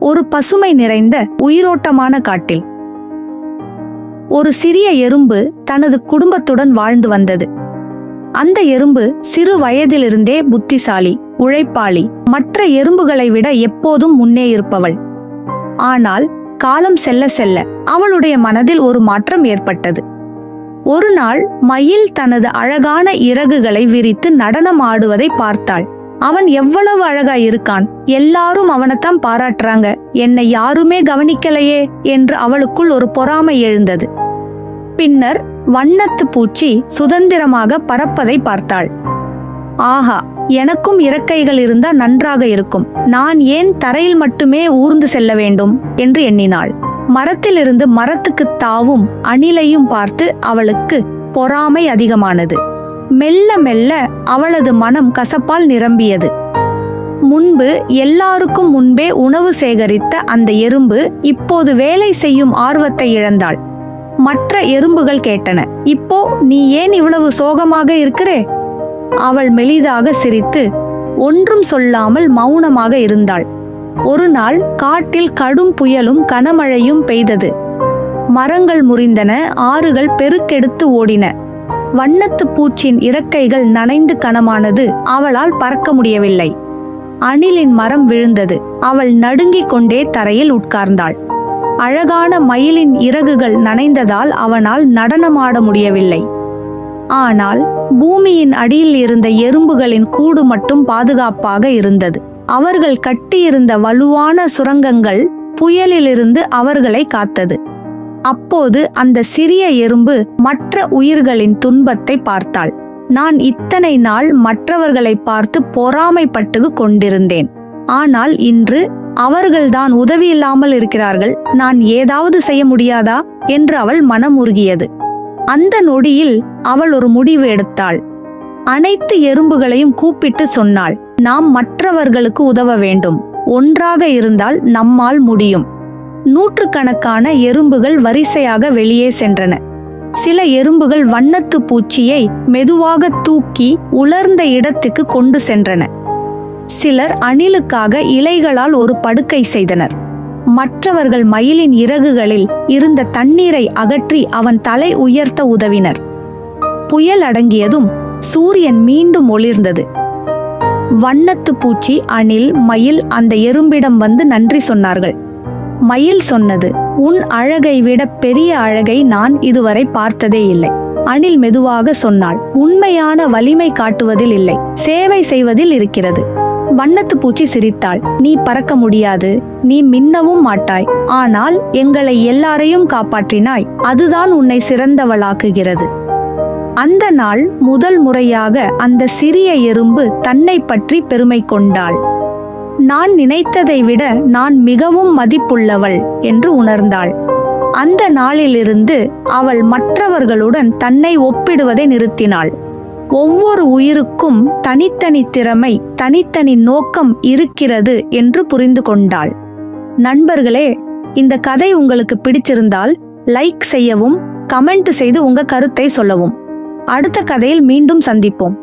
ஒரு பசுமை நிறைந்த உயிரோட்டமான காட்டில். ஒரு சிறிய எறும்பு தனது குடும்பத்துடன் வாழ்ந்து வந்தது. அந்த எறும்பு சிறு வயதிலிருந்தே புத்திசாலி உழைப்பாளி மற்ற எறும்புகளை விட எப்போதும் முன்னே இருப்பவள். ஆனால் காலம் செல்ல செல்ல அவளுடைய மனதில் ஒரு மாற்றம் ஏற்பட்டது. ஒரு நாள் மயில் தனது அழகான இறகுகளை விரித்து நடனம் ஆடுவதை பார்த்தாள். அவன் எவ்வளவு அழகா இருக்கான். எல்லாரும் அவனைத்தான் பாராட்டுறாங்க. என்னை யாருமே கவனிக்கலையே என்று அவளுக்குள் ஒரு பொறாமை எழுந்தது. பின்னர் வண்ணத்து பூச்சி சுதந்திரமாக பறப்பதை பார்த்தாள். ஆஹா எனக்கும் இறக்கைகள் இருந்தா நன்றாக இருக்கும். நான் ஏன் தரையில் மட்டுமே ஊர்ந்து செல்ல வேண்டும் என்று எண்ணினாள். மரத்திலிருந்து மரத்துக்கு தாவும் அணிலையும் பார்த்து அவளுக்கு பொறாமை அதிகமானது. மெல்ல மெல்ல அவளது மனம் கசப்பால் நிரம்பியது. முன்பு எல்லாருக்கும் முன்பே உணவு சேகரித்த அந்த எறும்பு இப்போது வேலை செய்யும் ஆர்வத்தை இழந்தாள். மற்ற எறும்புகள் கேட்டன இப்போ நீ ஏன் இவ்வளவு சோகமாக இருக்கிறே? அவள் மெலிதாக சிரித்து ஒன்றும் சொல்லாமல் மௌனமாக இருந்தாள். ஒரு நாள் காட்டில் கடும் புயலும் கனமழையும் பெய்தது. மரங்கள் முறிந்தன ஆறுகள் பெருக்கெடுத்து ஓடின. வண்ணத்து பூச்சின் இறக்கைகள் நனைந்து கனமானது அவளால் பறக்க முடியவில்லை. அணிலின் மரம் விழுந்தது. அவள் நடுங்கிக் கொண்டே தரையில் உட்கார்ந்தாள். அழகான மயிலின் இறகுகள் நனைந்ததால் அவனால் நடனமாட முடியவில்லை. ஆனால் பூமியின் அடியில் இருந்த எறும்புகளின் கூடு மட்டும் பாதுகாப்பாக இருந்தது. அவர்கள் கட்டியிருந்த வலுவான சுரங்கங்கள் புயலிலிருந்து அவர்களை காத்தது. அப்போது அந்த சிறிய எறும்பு மற்ற உயிர்களின் துன்பத்தை பார்த்தாள். நான் இத்தனை நாள் மற்றவர்களை பார்த்து பொறாமைப்பட்டு கொண்டிருந்தேன். ஆனால் இன்று அவர்கள்தான் உதவி இல்லாமல் இருக்கிறார்கள். நான் ஏதாவது செய்ய முடியாதா? என்று அவள் மனமுருகியது. அந்த நொடியில் அவள் ஒரு முடிவு எடுத்தாள். அனைத்து எறும்புகளையும் கூப்பிட்டு சொன்னாள். நாம் மற்றவர்களுக்கு உதவ வேண்டும். ஒன்றாக இருந்தால் நம்மால் முடியும். நூற்றுக்கணக்கான எறும்புகள் வரிசையாக வெளியே சென்றன. சில எறும்புகள் வண்ணத்து பூச்சியை மெதுவாக தூக்கி உலர்ந்த இடத்துக்கு கொண்டு சென்றன. சிலர் அணிலுக்காக இலைகளால் ஒரு படுக்கை செய்தனர். மற்றவர்கள் மயிலின் இறகுகளில் இருந்த தண்ணீரை அகற்றி அவன் தலை உயர்த்த உதவினர். புயல் அடங்கியதும் சூரியன் மீண்டும் ஒளிர்ந்தது. வண்ணத்து பூச்சி அணில் மயில் அந்த எறும்பிடம் வந்து நன்றி சொன்னார்கள். மயில் சொன்னது உன் அழகை விட பெரிய அழகை நான் இதுவரை பார்த்ததே இல்லை. அணில் மெதுவாக சொன்னாள் உண்மையான வலிமை காட்டுவதில் இல்லை சேவை செய்வதில் இருக்கிறது. வண்ணத்து பூச்சி சிரித்தாள் நீ பறக்க முடியாது நீ மின்னவும் மாட்டாய் ஆனால் எங்களை எல்லாரையும் காப்பாற்றினாய் அதுதான் உன்னை சிறந்தவளாக்குகிறது. அந்த நாள் முதல் முறையாக அந்த சிறிய எறும்பு தன்னை பற்றி பெருமை கொண்டாள். நான் நினைத்ததை விட நான் மிகவும் மதிப்புள்ளவள் என்று உணர்ந்தாள். அந்த நாளிலிருந்து அவள் மற்றவர்களுடன் தன்னை ஒப்பிடுவதை நிறுத்தினாள். ஒவ்வொரு உயிருக்கும் தனித்தனி திறமை தனித்தனி நோக்கம் இருக்கிறது என்று புரிந்து கொண்டாள். நண்பர்களே இந்த கதை உங்களுக்கு பிடிச்சிருந்தால் லைக் செய்யவும் கமெண்ட் செய்து உங்க கருத்தை சொல்லவும். அடுத்த கதையில் மீண்டும் சந்திப்போம்.